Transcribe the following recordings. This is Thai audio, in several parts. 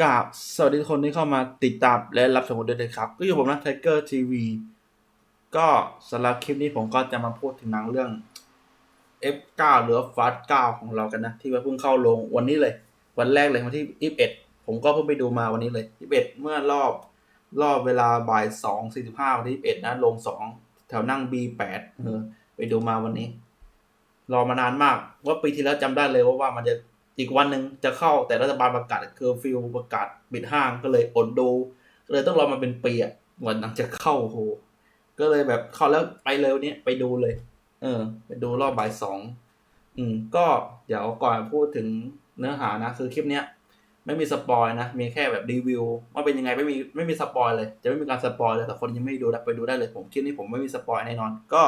กราบสวัสดีทุกคนที่เข้ามาติดตามและรับชมกันด้วยนะครับ ก็อยู่ผมนะไทเกอร์ทีวีก็สำหรับคลิปนี้ผมก็จะมาพูดถึงหนังเรื่อง F9 หรือ Fast 9ของเรากันนะ ที่เพิ่งเข้าลงวันนี้เลย วันแรกเลยวันที่ 21 ผมก็เพิ่งไปดูมาวันนี้เลย 21 เมื่อรอบรอบเวลาบ่าย 2 45 วันที่ 21 นะลง 2 แถวนั่ง B8 เออไปดูมาวันนี้ รอมานานมากว่าปีที่แล้วจำได้เลยว่าว่ามันจะ อีกวันหนึ่งจะเข้าแต่รัฐบาลประกาศเคอร์ฟิวประกาศปิดห้างก็เลยอดดูก็เลยต้องรอมาเป็นปีอะวันหนังจะเข้าโหก็เลยแบบเข้าแล้วไปเลยวันนี้ไปดูเลย เออ ไปดูรอบบ่ายสองอืม ก็เดี๋ยวก่อนพูดถึงเนื้อหานะ คือคลิปเนี้ยไม่มีสปอยนะ มีแค่แบบรีวิวว่าเป็นยังไงไม่มีไม่มีสปอยเลย จะไม่มีการสปอยเลยแต่คนยังไม่ดูไปดูได้เลยผมคลิปนี้ผมไม่มีสปอยแน่นอน ก็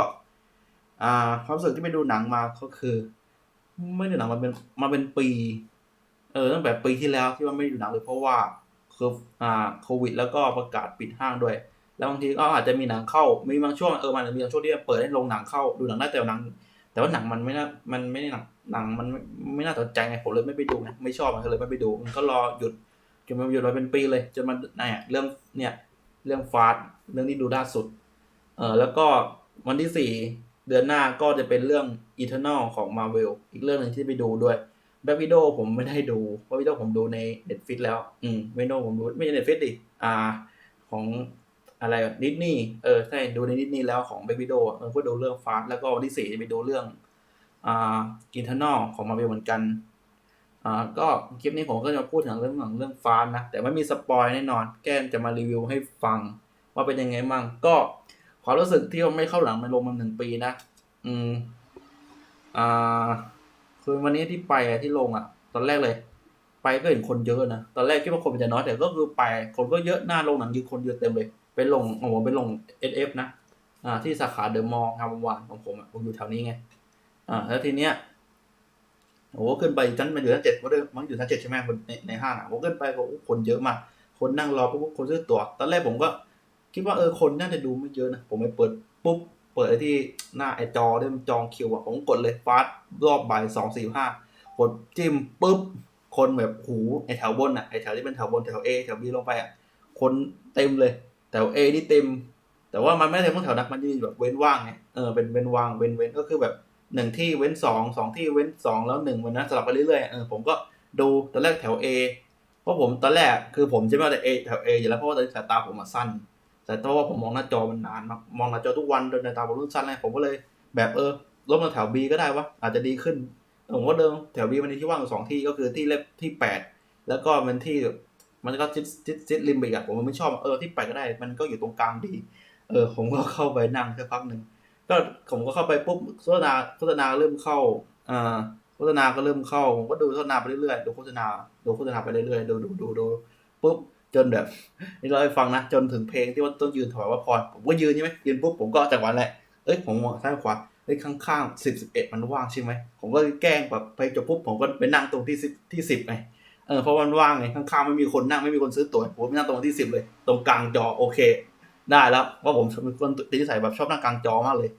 อ่า ความรู้สึกที่ไปดูหนังมาก็คือ ไม่ดูหนังมาเป็นมาเป็นปี เออตั้งแต่ปีที่แล้วที่ว่าไม่ดูหนังเลยเพราะว่าคืออ่าโควิด แล้วก็ประกาศปิดห้างด้วย แล้วบางทีก็อาจจะมีหนังเข้ามีบางช่วงเออมันมีบางช่วงที่เปิดให้ลงหนังเข้าดูหนังได้แต่หนัง แต่ว่าหนังมันไม่น่ามันไม่ได้หนังหนังมันไม่ไมน่าสนใจไงผมเลยไม่ไปดูไงไม่ชอบมันเลยไม่ไปดูมันก็รอหยุดจนมันหยุดมาเป็นปีเลยจนมันเนี่ยเรื่องเนี่ยเรื่องฟาสเรื่องที่ดูล่าสุด เออแล้วก็วันที่สี่ เดือนหน้าก็จะเป็นเรื่อง Eternal ของ Marvel อีกเรื่องหนึ่งที่ไปดูด้วยแบ็ควิดโอผมไม่ได้ดูเพราะวิดโอผมดูใน Netflix แล้ว อืมไม่โนผมดูไม่ใช่ Netflix ดิ อ่า ของอะไรดิสนีย์เออ ใช่ ดูในดิสนีย์แล้วของแบ็ควิดโอเออพื่อดูเรื่องฟาสแล้วก็วันที่สี่จะไปดูเรื่อง อ่า Eternal ของ Marvel เหมือนกัน อ่า ก็คลิปนี้ผมก็จะมาพูดถึงเรื่องของเรื่องฟาสนะ แต่ไม่มีสปอยแน่นอน แก้มจะมารีวิวให้ฟังว่าเป็นยังไงมั่งก็ ความรู้สึกที่ว่าไม่เข้าหลังมันลงมาหนึ่งปีนะอืม อ่า คือวันนี้ที่ไปที่ลงอะ ตอนแรกเลย ไปก็เห็นคนเยอะนะ ตอนแรกคิดว่าคนมันจะน้อยแต่ก็คือไปคนก็เยอะหน้าโรงหนังยืนคนเยอะเต็มเลย ไปลงโอ้โหไปลงเอฟนะ อ่า ที่สาขาเดอะมอลล์งามวงวานของผมอะผมอยู่แถวนี้ไง อ่า แล้วทีเนี้ยโอ้โหขึ้นไปชั้นมันอยู่ชั้นเจ็ดมันเดิมมันอยู่ชั้นเจ็ดใช่ไหมในในห้างอะผมขึ้นไปก็คนเยอะมาก คนนั่งรอปุ๊บคนซื้อตั๋วตอนแรกผมก็ คิดว่าเออคนน่าจะดูไม่เยอะนะ ผมไปเปิดปุ๊บ เปิดไอ้ที่หน้าไอจอที่มจองคิวอะผมกดเลยฟาสรอบบ่ายสองสี่ห้ากดจิ้มปุ๊บ คนแบบหูไอแถวบนอะไอแถวที่เป็นแถวบนแถว A แถว B ลงไปอะคนเต็มเลยแถว A นี่เต็ม แต่ว่ามันไม่เต็มทั้งแถวนะมันจะมีแบบเว้นว่างไงเออเป็นเว้นว่างเว้นเว้นก็คือแบบหนึ่งที่เว้นสองสองที่เว้นสองแล้วหนึ่งวันนั้นสลับไปเรื่อยๆเออผมก็ดูตอนแรกแถว A เพราะผมตอนแรกคือผมจะไม่เอาแต่ A แถว A อยู่แล้วเพราะว่าตอนนี้สายตาผมมาสั้น แต่เพราะว่าผมมองหน้าจอมันนานมากมองหน้าจอทุกวันโดยในตาผมรุ่นสั้นเลยผมก็เลยแบบเออลบมาแถว B ก็ได้วะอาจจะดีขึ้นผมก็เดิมแถว B มันมีที่ว่างอยู่สองที่ก็คือที่เล็บที่แปดแล้วก็เป็นที่มันก็จิตจิตจิตริมไปอีกอะผมไม่ชอบเออที่แปดก็ได้ มันก็อยู่ตรงกลางดี เออ ผมก็เข้าไปนั่งสักพักหนึ่งก็ผมก็เข้าไปปุ๊บโฆษณาโฆษณาเริ่มเข้าอ่าโฆษณาก็เริ่มเข้าผมก็ดูโฆษณาไปเรื่อยๆดูโฆษณาดูโฆษณาไปเรื่อยๆดูดูดูดูปุ๊บ จนแบบนี่เราให้ฟังนะ จนถึงเพลงที่ว่าต้องยืนถวายว่าพรผมก็ยืนใช่ไหมยืนปุ๊บผมก็จังหวะแหละเอ้ยผมมองซ้ายขวาเอ้ยข้างๆสิบสิบเอ็ดมันว่างใช่ไหมผมก็แกล้งแบบไปจบปุ๊บผมก็ไปนั่งตรงที่สิบที่สิบไงเออเพราะมันว่างไงข้างๆไม่มีคนนั่งไม่มีคนซื้อตั๋วผมไปนั่งตรงที่สิบเลย ตรงกลางจอโอเค ได้แล้วว่าผมเป็นคนติดนิสัยแบบชอบนั่งกลางจอมากเลย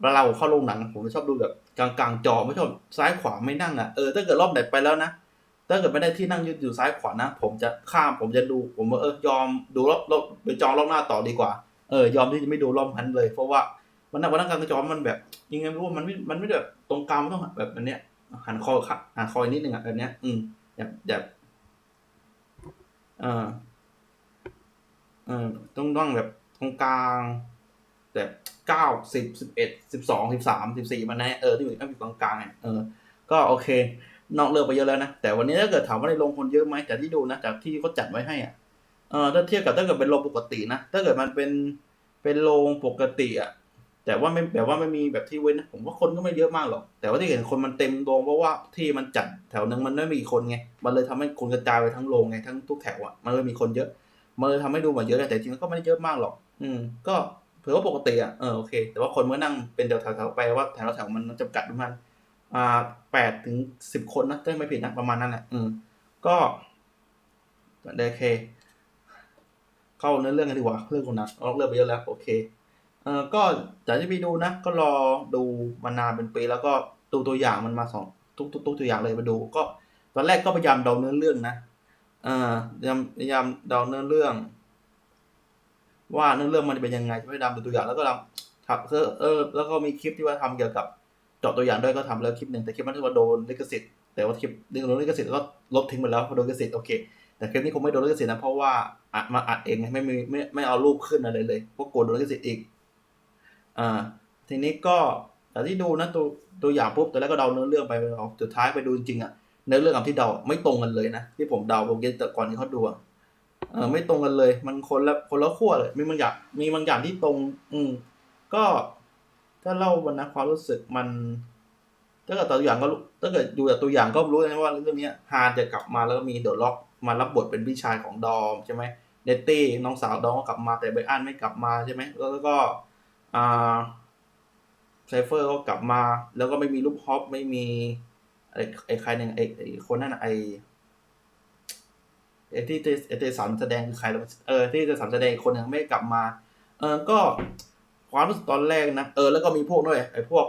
เวลาผมเข้าโรงหนังผมชอบดูแบบกลางกลางๆจอไม่ชอบซ้ายขวาไม่นั่งอะเออถ้าเกิดรอบไหนไปแล้วนะ ถ้าเกิดไม่ได้ที่นั่งยืนอยู่ซ้ายขวานะ ผมจะข้ามผมจะดู ผมว่าเออยอมดูรอบรอบไปจองรอบหน้าต่อดีกว่าเออยอมที่จะไม่ดูรอบนั้นเลย เพราะว่ามันนั่งวันนั่งกลางจอมันแบบยังไงไม่รู้มันไม่มันไม่แบบตรงกลางมันต้องแบบอันเนี้ยหันคอขัหันคออีกนิดนึงอะแบบเนี้ย อืมแบบแบบเออเออต้องต้องแบบตรงกลางแบบเก้าสิบสิบเอ็ดสิบสองสิบสามสิบสี่มันนะเออที่อยู่ต้องอยู่กลางกลางเออ ก็โอเค นอกเรือไปเยอะแล้วนะ แต่วันนี้ถ้าเกิดถามว่าในโรงคนเยอะไหมจากที่ดูนะ จากที่เขาจัดไว้ให้อะเออถ้าเทียบกับถ้าเกิดเป็นโรงปกตินะ ถ้าเกิดมันเป็นเป็นโรงปกติอะ แต่ว่าไม่แบบว่าไม่มีแบบที่เว้นนะผมว่าคนก็ไม่เยอะมากหรอก แต่ว่าที่เห็นคนมันเต็มโรงเพราะว่าที่มันจัดแถวนึงมันไม่มีคนไง มันเลยทำให้คนกระจายไปทั้งโรงไงทั้งทุกแถวอะ มันเลยมีคนเยอะ มันเลยทำให้ดูเหมือนเยอะแต่จริงๆก็ไม่ได้เยอะมากหรอก อืม ก็ถือว่าปกติอะ เออโอเค แต่ว่าคนเมื่อนั่งเป็นแถวๆไปว่าแถวแถวๆมันจำกัดประมาณ อ่าแปดถึงสิบคนนะถ้าไม่ผิดนะประมาณนั้นแหละอืมก็โอเค เข้าเนื้อเรื่องกันดีกว่าเรื่องคนหนักเราเรื่องไปเยอะแล้ว โอเคเออก็จากที่ไปดูนะ ก็รอดูมานานเป็นปีแล้วก็ดูตัวอย่างมันมาสองทุกทุกตัวอย่างเลยไปดู ก็ตอนแรกก็พยายามเดาเนื้อเรื่องนะอ่าพยายามพยายามเดาเนื้อเรื่อง ว่าเนื้อเรื่องมันจะเป็นยังไงจะไม่ดำดูตัวอย่างแล้วก็ทำทับเออ แล้วก็มีคลิปที่ว่าทำเกี่ยวกับ จาะตัวอย่างด้วยก็ทำแล้วคลิปหนึ่งแต่คลิปนั้นถือว่าโดนลิขสิทธิ์แต่ว่าคลิปโดนลิขสิทธิ์ก็ลบทิ้งไปแล้วเพราะโดนลิขสิทธิ์โอเค แต่คลิปนี้คงไม่โดนลิขสิทธิ์นะเพราะว่าอัดมาอัดเองไงไม่มีไม่ไม่เอารูปขึ้นอะไรเลยเพราะกลัวโดนลิขสิทธิ์อีกอ่าทีนี้ก็แต่ที่ดูนะตัวตัวอย่างปุ๊บแต่แรกก็เดาเนื้อเรื่องไปสุดท้ายไปดูจริงอะเนื้อเรื่องกับที่เดาไม่ตรงกันเลยนะที่ผมเดาผมเกแต่ก่อนที่เขาดูอะเออไม่ตรงกันเลย มันคนละคนละขั้วเลยมีบางอย่างมีบางอย่างที่ตรง อืมก็ ถ้าเล่าวันนะความรู้สึกมันถ้าเกิดตัวอย่างก็รู้ถ้าเกิดดูจากตัวอย่างก็รู้นะว่าเรื่องนี้ฮานจะกลับมาแล้วก็มีเดอะล็อกมารับบทเป็นพี่ชายของดอมใช่ไหมเนตตี้น้องสาวดอมก็กลับมาแต่ไบอันไม่กลับมาใช่ไหมแล้วก็อ่าไซเฟอร์ก็กลับมา แล้วก็ไม่มีลูกฮอปไม่มีไอ้ไอ้ใครหนึ่งไอ้ไอ้คนนั้นไอ้ไอ้ที่เตไอ้เตสันแสดงคือใครเออที่เตสันแสดงคนหนึ่งไม่กลับมา เออก็ ความรู้สึกตอนแรกนะเออแล้วก็มีพวกด้วยไอ้พวก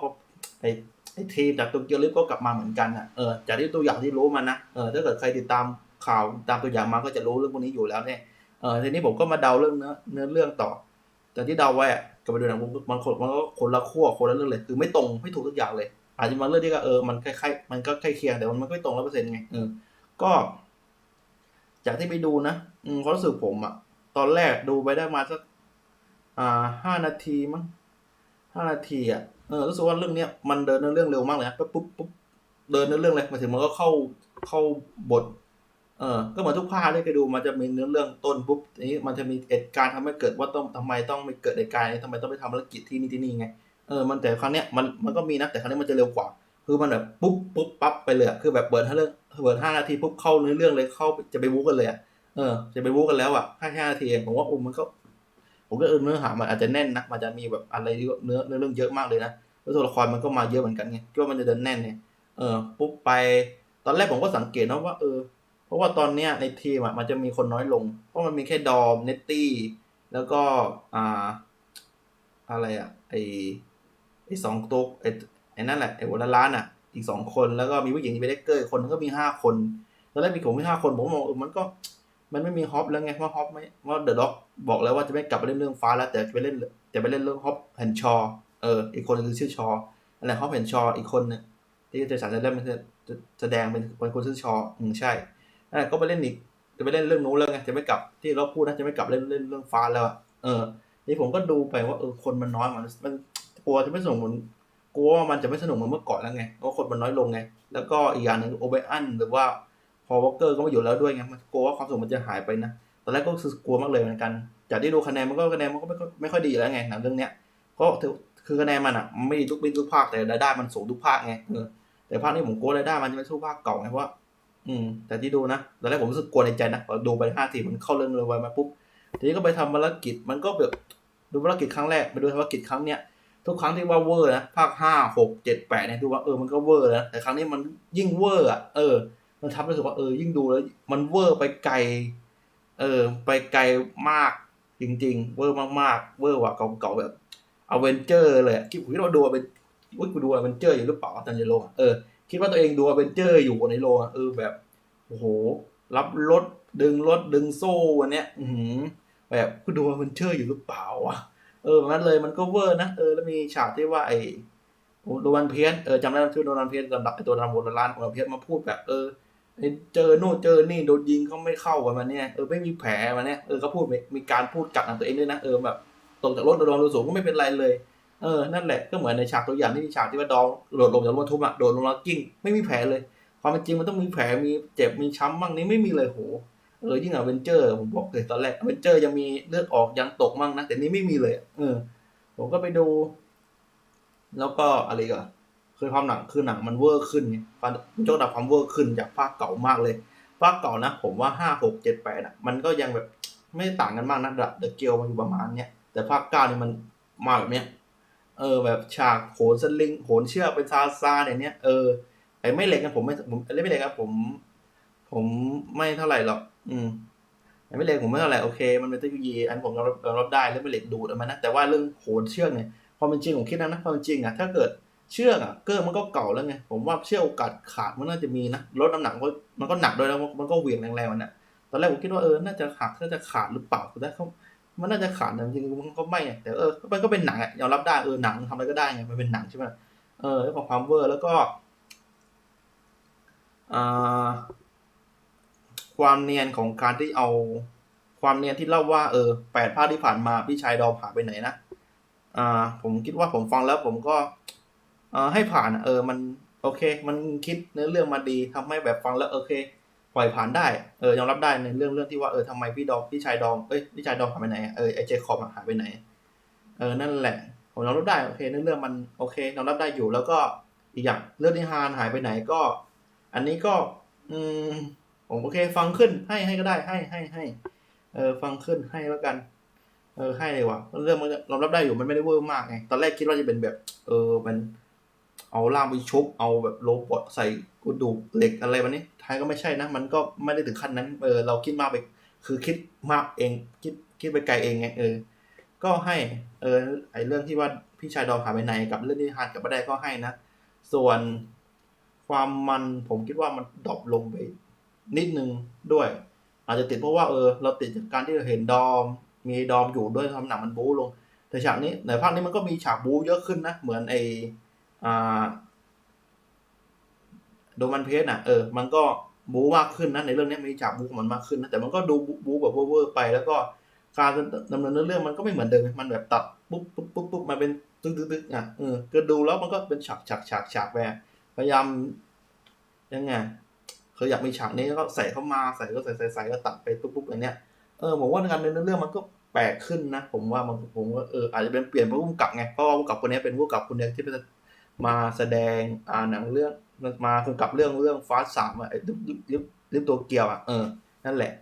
ไอ้ไอ้ทีมจากตัวเกียวลิฟก็กลับมาเหมือนกันอะเออจากที่ตัวอย่างที่รู้มานะเออถ้าเกิดใครติดตามข่าวตามตัวอย่างมาก็จะรู้เรื่องพวกนี้อยู่แล้วเนี่ยเออทีนี้ผมก็มาเดาเรื่องเนื้อเนื้อเรื่องต่อแต่ที่เดาไว้กับไปดูหนังมันคนมันก็คนละขั้วคนละเรื่องเลยคือไม่ตรงไม่ถูกทุกอย่างเลย อาจจะมาเรื่องที่ก็เออมันคล้ายๆมันก็ใกล้เคียงแต่มันไม่ตรงร้อยเปอร์เซ็นต์ไงเออก็ จากที่ไปดูนะอืมความรู้สึกผมอะตอนแรกดูไปได้มาสัก อ่าห้านาทีมั้งห้านาทีอะเออรู้สึกว่าเรื่องเนี้ยมันเดินเนื้อเรื่องเร็วมากเลยนะปุ๊บปุ๊บปุ๊บเดินเนื้อเรื่องเลยมาถึงมันก็เข้าเข้าบท เออก็เหมือนทุกภาคที่เคยดูมันจะมีเนื้อเรื่องต้นปุ๊บทีนี้มันจะมีเหตุการณ์ทำให้เกิดว่าต้องทำไมต้องไม่เกิดเหตุการณ์ทำไมต้องไปทำภารกิจที่นี่ที่นี่ไงเออมันแต่ครั้งเนี้ยมันมันก็มีนะแต่ครั้งนี้มันจะเร็วกว่า คือมันแบบปุ๊บปุ๊บปั๊บไปเลยคือแบบเปิดห้าเรื่องเปิดห้านาทีปุ๊บเข้าเนื้อเรื่องเลยเข้าจะไปวูกันเลยอะเออจะไปวูกันแล้วอะแค่ห้านาทีเองผมว่าโอ้มันก็ ผมก็เออเนื้อหามันอาจจะแน่นนะมันจะมีแบบอะไรเนื้อเนื้อเรื่องเยอะมากเลยนะแล้วตัวละครมันก็มาเยอะเหมือนกันไงคิดว่ามันจะเดินแน่นเนี่ยเออปุ๊บไปตอนแรกผมก็สังเกตนะว่าเออเพราะว่าตอนเนี้ยในทีมอะมันจะมีคนน้อยลง เพราะมันมีแค่ดอมเนตตี้แล้วก็อ่าอะไรอะไอไอสองตัวไอไอนั่นแหละไอหัวละล้านอะ อีกสองคนแล้วก็มีผู้หญิงที่เป็นเด็กเกอร์คนนึงก็มีห้าคนตอนแรกมีผมมีห้าคนผมมองเออมันก็ มันไม่มีฮอปแล้วไงว่าะฮอปไม่ว่าเดอะด็อกบอกแล้วว่าจะไม่กลับไปเล่นเรื่องฟ้าแล้วแต่จะไปเล่นจะไปเล่นเรื่องฮอปแห่นชอเอออีกคนคือชื่อชออะไรฮอปแห่นชออีกคนเนึงที่จะสันจะเล่นเป็นแสดงเป็นเป็นคนชื่อชออืมใช่นั่นก็ไปเล่นอีกจะไปเล่นเรื่องนู้นแล้วไงจะไม่กลับที่เราพูดนะจะไม่กลับเล่นเล่นเรื่องฟ้าแล้วอะเออนี่ผมก็ดูไปว่าเออคนมันน้อยมันมันกลัวจะไม่สนุกเหมือนกลัวว่ามันจะไม่สนุกเหมือนเมื่อก่อนแล้วไงเพราะคนมันน้อยลงไง แล้วก็อีกอย่างหนึ่งโอเบอันหรือว่า พอวอลเกอร์ก็ไมาอยู่แล้วด้วยไงมันกลัวว่าความสนุกมันจะหายไปนะตอนแรกก็รู้สึกกลัวมากเลยเหมือนกัน จากที่ดูคะแนนมันก็คะแนนมันก็ไม่ค่อยไม่ค่อยดีอยู่แล้วไงหนังเรื่องเนี้ยก็ถือคือคะแนนมันอะไม่ดีทุกปีทุกภาคแต่รายได้มันสูงทุกภาคไงเออแต่ภาคนี้ผมกลัวรายได้มันจะไม่สู้ภาคเก่าไงเพราะอืมแต่ที่ดูนะตอนแรกผมรู้สึกกลัวในใจนะพอดูไปห้าทีมันเข้าเรื่องเลยมาปุ๊บทีนี้ก็ไปทำภารกิจมันก็แบบดูภารกิจครั้งแรกไปดูภารกิจครั้งเนี้ยทุกครั้งที่ว่าเวอร์นะภาคห้าหกเจ็ดแปดเนี่ยดูว่าเออมันก็เวอร์นะแต่ครั้งนี้มันยิ่งเวอร์อะเออ มันทำให้รู้สึกว่าเออยิ่งดูแล้ว มันเวอร์ไปไกล เออ ไปไกลมากจริง ๆ เวอร์มากๆ เวอร์กว่าเก่าๆแบบอเวนเจอร์เลยคิดผมคิดว่าดูเป็นว่ากูดูอเวนเจอร์อยู่หรือเปล่าตอนในโรงเออคิดว่าตัวเองดูอเวนเจอร์อยู่ในโรงเออแบบโอ้โห รับรถดึงรถดึงโซ่วันเนี้ยอืแบบกูดูอเวนเจอร์อยู่หรือเปล่าวะเออมันเลยมันก็เวอร์นะเออแล้วมีฉากที่ว่าไอ้โรวันเพียนเออจำได้ชื่อโรวันเพียนสำหรับไอ้ตัวรำโบราณโรวันเพียนมาพูดแบบเออ เจอโน่เจอนี่โดนยิงเขาไม่เข้ากันมาเนี่ยเออไม่มีแผลมาเนี่ยเออเขาพูดมีการพูดกัดหนังตัวเองด้วยนะเออแบบตกจากรถโดนโดนสูงก็ไม่เป็นไรเลยเออนั่นแหละก็เหมือนในฉากตัวอย่างที่มีฉากที่ว่าดองโดดลงจากรถทุกอะโดดลงแล้วกิ้งไม่มีแผลเลย ความเป็นจริงมันต้องมีแผลมีเจ็บมีช้ำบ้างนี้ไม่มีเลยโหเออยิ่งอเวนเจอร์ผมบอกเลยตอนแรกอเวนเจอร์ยังมีเลือดออกยังตกมั่งนะแต่นี้ไม่มีเลย เออ ผมก็ไปดู แล้วก็อะไรก็ คือความหนังคือหนังมันเวอร์ขึ้นไงความยกระดับความเวอร์ขึ้นจากภาคเก่ามากเลยภาคเก่านะ ผมว่าห้าหกเจ็ดแปดอะ มันก็ยังแบบไม่ต่างกันมากนะระดับเดอะเกลมันอยู่ประมาณเนี้ยแต่ภาคเก้านี่มันมาแบบเนี้ยเออแบบฉากโหนสลิงโหนเชือกเป็นซาซาเนี่ยเนี้ยเออไอ้ไม่เล็กกันผมไม่ผมเล่นไม่เล็กครับผม ผมไม่เท่าไหร่หรอก อืมไอ้ไม่เล็กผมไม่เท่าไหร่โอเค มันเป็นเทคโนโลยีอันผมยอมรับรับได้เรื่องไม่เล็กดูดมันนะแต่ว่าเรื่องโหนเชือกเนี่ยความเป็นจริงผมคิดนะนะความเป็นจริงอะถ้าเกิด เชือกอะเกอร์มันก็เก่าแล้วไง ผมว่าเชือกโอกาสขาดมันน่าจะมีนะลดน้ำหนักก็มันก็หนักด้วยแล้วมันก็เหวี่ยงแรงๆมันอะตอนแรกผมคิดว่าเออน่าจะหักน่าจะขาดหรือเปล่าแต่เขามันน่าจะขาดแต่จริงๆมันก็ไม่ไงแต่เออมันก็เป็นหนังอยอมรับได้เออหนังทำอะไรก็ได้ไงมันเป็นหนังใช่ไหมเออแล้วของความเวอร์แล้วก็อ่าความเนียนของการที่เอาความเนียนที่เล่าว่าเออแปดภาคที่ผ่านมาพี่ชายดอมหายไปไหนนะอ่าผมคิดว่าผมฟังแล้วผมก็ ให้ผ่านเออมันโอเค มันคิดเนื้อเรื่องมาดีทำให้แบบฟังแล้วโอเค ปล่อยผ่านได้เออยอมรับได้ในเรื่องเรื่องที่ว่าเออทำไมพี่ดอมพี่ชายดอมเอ้ยพี่ชายดอมหายไปไหนเออไอเจคอบหายไปไหนเออนั่นแหละผมยอมรับได้โอเคเนื้อเรื่องมันโอเคยอมรับได้อยู่แล้วก็อีกอย่างเรื่องนิฮานหายไปไหนก็ อันนี้ก็ อืมผมโอเค ฟังขึ้นให้ให้ก็ได้ให้ให้ให้เออฟังขึ้นให้แล้วกัน เออให้เลยว่ะเรื่องมันยอมรับได้อยู่มันไม่ได้เวอร์มากไงตอนแรกคิดว่าจะเป็นแบบ เออมัน เอาล่ามไปชุบเอาแบบโลบอทใส่กระดูกเหล็กอะไรวันนี้ท้ายก็ไม่ใช่นะ มันก็ไม่ได้ถึงขั้นนั้นเออเราคิดมากไปคือคิดมากเองคิดคิดไปไกลเองไงเออ ก็ให้เออไอเรื่องที่ว่าพี่ชายดอมหายไปไหนกับเรื่องที่ฮานกับบัได้ก็ให้นะ ส่วนความมันผมคิดว่ามันดรอปลงไป นิดนึงด้วย อาจจะติดเพราะว่าเออ เราติดจากการที่เราเห็นดอม มีดอมอยู่ด้วยทำหนังมันบู๊ลง แต่ฉากนี้ในภาคนี้มันก็มีฉากบู๊เยอะขึ้นนะ เหมือนไอ โดมันเพสน่ะเออ มันก็บู๊มากขึ้นนะในเรื่องนี้มีฉากบู๊ของมันมากขึ้นนะแต่มันก็ดูบู๊แบบเวอร์ไป แล้วก็การดำเนินเรื่องมันก็ไม่เหมือนเดิมมันแบบตัดปุ๊บปุ๊บปุ๊บปุ๊บมาเป็นตึ๊กตึ๊กตึ๊กอะเออก็ดูแล้วมันก็เป็นฉากฉากฉากฉากแบบพยายามยังไงคืออยากมีฉากนี้ก็ใส่เข้ามาใส่ก็ใส่ใส่ใส่ก็ตัดไปปุ๊บปุ๊บอย่างเนี้ยเออผมว่าในการเดินเรื่องมันก็แปลกขึ้นนะ ผมว่ามันผมว่าเอออาจจะเป็นเปลี่ยนผู้กำกับไงเพราะว่าผู้กำกับคนนี้เป็นผู้กำกับคนเดียวที่ มาแสดงอ่าหนังเรื่องมากำกับเรื่องเรื่องฟาสสามอะไอ้ลิฟลิฟลิฟตัวเกียวอะเออนั่นแหละ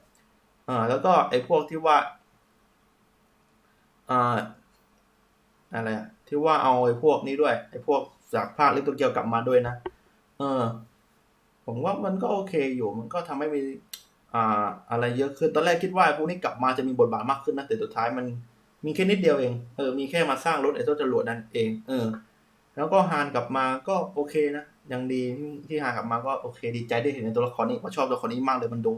อ่าแล้วก็ไอ้พวกที่ว่าอ่าอะไรที่ว่าเอาไอ้พวกนี้ด้วยไอ้พวกจากภาคลิฟตัวเกียวกลับมาด้วยนะเออ ผมว่ามันก็โอเคอยู่ มันก็ทำให้มีอ่าอะไรเยอะขึ้นตอนแรกคิดว่าพวกนี้กลับมาจะมีบทบาทมากขึ้นนะแต่สุดท้ายมันมีแค่นิดเดียวเอง เออ มีแค่มาสร้างรถไอ้ตัวจรวดนั่นเอง เออ แล้วก็ฮานกลับมาก็โอเคนะยังดีที่ฮานกลับมาก็โอเค ดีใจได้เห็นในตัวละครนี้เพราะชอบตัวละครนี้มากเลยมันดู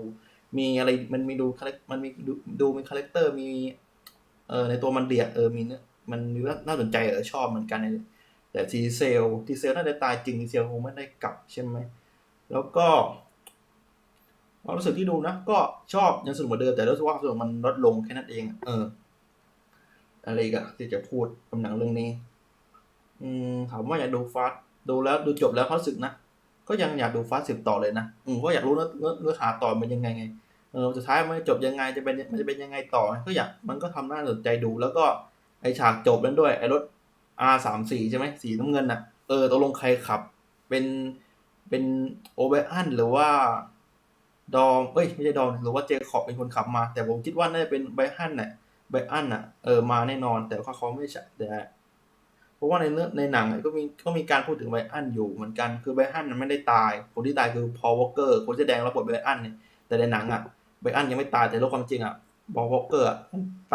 มีอะไรมันมีดูมันมีดูดูมีคาแรคเตอร์มีเออในตัวมันเดียดเออมีเนื้อมันมีน่าสนใจเออชอบเหมือนกันในแต่ทีเซลทีเซลน่าจะตายจริงทีเซลคงไม่ได้กลับใช่ไหมแล้วก็ความรู้สึกที่ดูนะ ก็ชอบยังสนุกเหมือนเดิมแต่รู้สึกว่าความสนุกมันลดลงแค่นั้นเอง เออ อะไรกันที่จะพูดกับหนังเรื่องนี้ อืมถามว่าอยากดูฟาสดูแล้วดูจบแล้วเขาสึกนะ ก็ยังอยากดูฟาสสิบต่อเลยนะ อืมเพราะอยากรู้เนื้อเนื้อหาต่อมันยังไงไง เออสุดท้ายมันจบยังไงจะเป็นมันจะเป็นยังไงต่อ ก็อยากมันก็ทำน่าสนใจดู แล้วก็ไอฉากจบนั้นด้วยไอรถ R สามสี่ใช่ไหมสีน้ำเงินน่ะ เออตกลงใครขับ เป็นเป็นโอเบอันหรือว่าดอมเอ้ยไม่ใช่ดอมหรือว่าเจคอบเป็นคนขับมา แต่ผมคิดว่าน่าจะเป็นไบอันน่ะไบอันน่ะเออมาแน่นอน แต่ว่าเขาไม่ใช่แต่ เพราะว่าในเนื้อในหนังก็มีก็มีการพูดถึงไบอันอยู่เหมือนกันคือไบอันมันไม่ได้ตาย คนที่ตายคือพอลวอลเกอร์คนแสดงรับบทไบอันเนี่ยแต่ในหนังอะไบอันยังไม่ตายแต่โลกความจริงอะพอลวอลเกอร์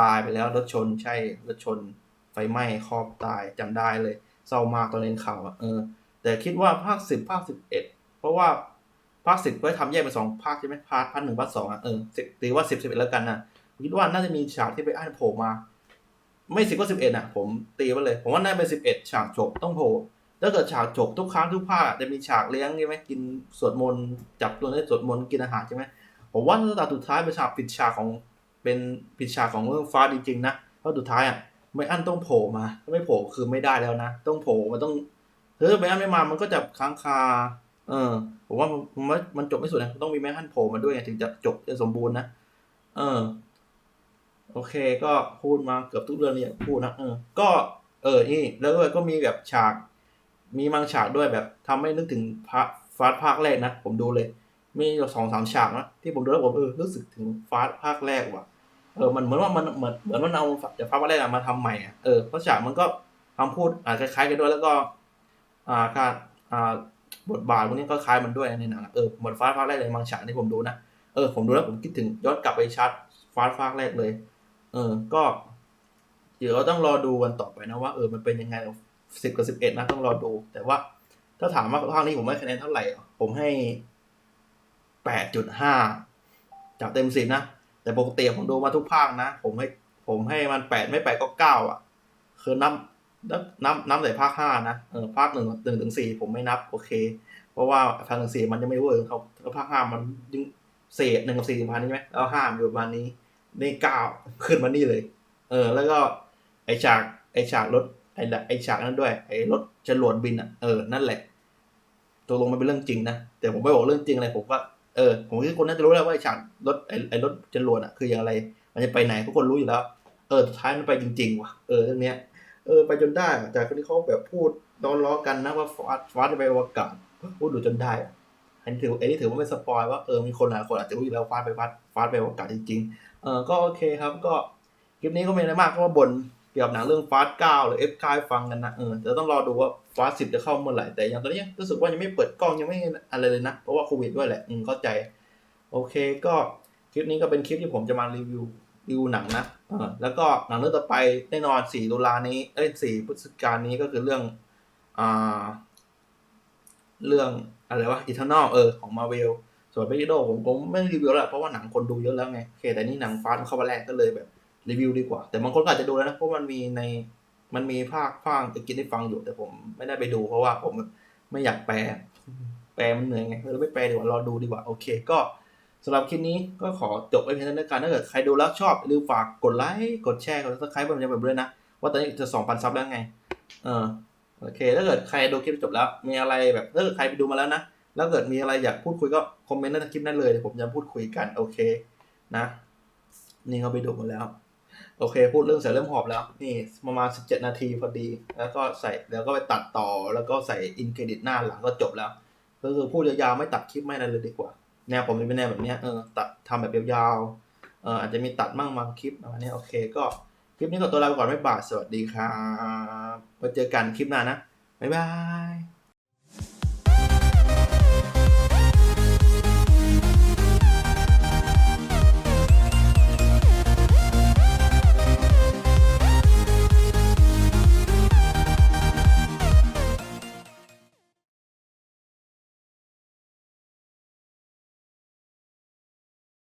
ตายไปแล้วรถชนใช่รถชน ไฟไหม้ครอบตายจำได้เลยเศร้ามากตอนเล่นข่าวอะเออ แต่คิดว่าภาคสิบภาคสิบเอ็ดเพราะว่าภาคสิบก็ทำแยกเป็นสองภาคใช่ไหมพาร์ทพาร์ทหนึ่งพาร์ทสองอะเออสิบตีว่าสิบสิบเอ็ดแล้วกันนะคิดว่าน่าจะมีฉากที่ไปอ่านโผล่มา ไม่สิบก็สิบเอ็ดอะผมตีไปเลย ผมว่าน่าเป็นสิบเอ็ดฉากจบต้องโผล่ถ้าเกิดฉากจบทุกครั้งทุกภาคจะมีฉากเลี้ยงใช่ไหมกินสวดมนต์จับตัวได้สวดมนต์กินอาหารใช่ไหมผมว่าตอนสุดท้ายเป็นฉากปิดฉากของเป็นปิดฉากของเรื่องฟ้าจริงๆนะเพราะสุดท้ายอะไม่อันต้องโผล่มาถ้าไม่โผล่คือไม่ได้แล้วนะ ต้องโผล่มันต้องถ้าไม่อันไม่มามันก็จะค้างคา เออผมว่ามันมันจบไม่สุดนะต้องมีแม่อันโผล่มาด้วยถึงจะจบจะสมบูรณ์นะเออ โอเคก็พูดมาเกือบทุกเรื่องเลยพูดนะเออก็เออนี่แล้วก็มีแบบฉาก มีบางฉากด้วยแบบทำให้นึกถึงพระฟาสภาคแรกนะผมดูเลย มีสองสามฉากนะที่ผมดูแล้วผมเออรู้สึกถึงฟาสภาคแรกว่ะเออมันเหมือนว่ามันเหมือนเหมือนมันเอาจากภาคแรกมาทำใหม่อะเออเพราะฉากมันก็คำพูดอาจจะคล้ายกันด้วยแล้วก็ อ่าการอ่าบทบาทพวกนี้ก็คล้ายมันด้วยในหนังเออเหมือนฟาสภาคแรกเลยบางฉากที่ผมดูนะเออผมดูแล้วผมคิดถึงย้อนกลับไปชัดฟาสภาคแรกเลย เออ ก็ เดี๋ยวเราต้องรอดูวันต่อไปนะว่าเออมันเป็นยังไงสิบกับสิบเอ็ดนะต้องรอดู แต่ว่า ถ้าถามว่าภาคนี้ผมให้คะแนนเท่าไหร่ ผมให้แปดจุดห้าจากเต็มสิบนะ แต่ปกติผมดูมาทุกภาคนะ ผมให้ ผมให้มันแปดไม่แปดก็เก้าอะ คือนับนับนับนับแต่ภาคห้านะเออภาคหนึ่งหนึ่งถึงสี่ผมไม่นับ โอเค เพราะว่าภาคหนึ่งสี่มันยังไม่เวิร์เขาแล้วภาคห้ามันยิ่งเศษหนึ่งกับสี่ประมาณนี้ไหมแล้วห้าอยู่ประมาณนี้ ในก้าขึ้นมานี่เลย เออ แล้วก็ไอฉาก ไอฉากรถไอไอฉากนั้นด้วย ไอรถจรวดบินอะเออนั่นแหละตกลงมันเป็นเรื่องจริงนะแต่ผมไม่บอกเรื่องจริงอะไรผมว่าเออผมคิดคนน่าจะรู้แล้วว่าไอฉากรถไอไอรถจรวดอะคืออย่างไร มันจะไปไหนทุกคนรู้อยู่แล้ว เออสุดท้ายมันไปจริงๆว่ะเออเรื่องเนี้ยเออไปจนได้จากคนที่เขาแบบพูดล้อล้อกันนะว่าฟาสฟาสจะไปอวกาศพูดดูจนได้อันนี้ถืออันนี้ถือว่าไม่สปอยว่าเออมีคนหลายคนอาจจะรู้อยู่แล้วฟาสไปฟาสฟาสไปอวกาศจริงๆ เออก็โอเคครับก็คลิปนี้ก็ไม่อะไรมากก็มาบ่นเกี่ยวกับหนังเรื่องฟาสเก้าหรือเอฟเก้าฟังกันนะเออแต่ต้องรอดูว่าฟาสสิบจะเข้าเมื่อไหร่แต่อย่างตอนนี้รู้สึกว่ายังไม่เปิดกล้องยังไม่อะไรเลยนะ เพราะว่าโควิดด้วยแหละอืมเข้าใจ โอเคก็คลิปนี้ก็เป็นคลิปที่ผมจะมารีวิวรีวิวหนังนะเออแล้วก็หนังเรื่องต่อไปแน่นอน4ตุลานี้เอ้ย4พฤศจิกายนนี้ก็คือเรื่องอ่าเรื่องอะไรวะอีเทอร์นอลเออของมาเวล ส่วนเบกิโดผมผมไม่รีวิวแล้วเพราะว่าหนังคนดูเยอะแล้วไงโอเคแต่นี่หนังฟาสเข้ามาแรกก็เลยแบบรีวิวดีกว่า แต่บางคนก็อาจจะดูแล้วนะเพราะมันมีในมันมีภาคฟังจะกินได้ฟังอยู่แต่ผมไม่ได้ไปดู เพราะว่าผมไม่อยากแปล แปลมันเหนื่อยไงเราไม่แปลดีกว่ารอดูดีกว่า โอเค ก็สำหรับคลิปนี้ก็ขอจบไว้เพียงเท่านี้กันถ้าเกิดใครดูแล้วชอบอย่าลืมฝากกดไลค์กดแชร์กดซับสไครป์ผมจะแบบด้วยนะ ว่าตอนนี้จะสองพันซับแล้วไง เออโอเค ถ้าเกิดใครดูคลิปจบแล้ว มีอะไรแบบถ้าเกิดใครไปดูมาแล้วนะ แล้วเกิดมีอะไรอยากพูดคุยก็คอมเมนต์ในคลิปนั้นเลยเดี๋ยวผมจะพูดคุยกันโอเคนะ นี่เขาไปดูมดแล้ว โอเค พูดเรื่องเสร็จเริ่มหอบแล้ว นี่ประมาณสิบเจ็ดนาทีพอดี แล้วก็ใส่แล้วก็ไปตัดต่อแล้วก็ใส่อินเครดิตหน้าหลังก็จบแล้วก็คือพูดยาวๆไม่ตัดคลิปไม่อะไรเลยดีกว่าแนวผมเป็นแนวแบบนี้เออตัดทำแบบยาวๆเอออาจจะมีตัดมั่งบางคลิปประมาณนี้โอเคก็คลิปนี้ก็ตัวลาไปก่อนไม่บาทสวัสดีครับไว้เจอกันคลิปหน้านะบ๊ายบาย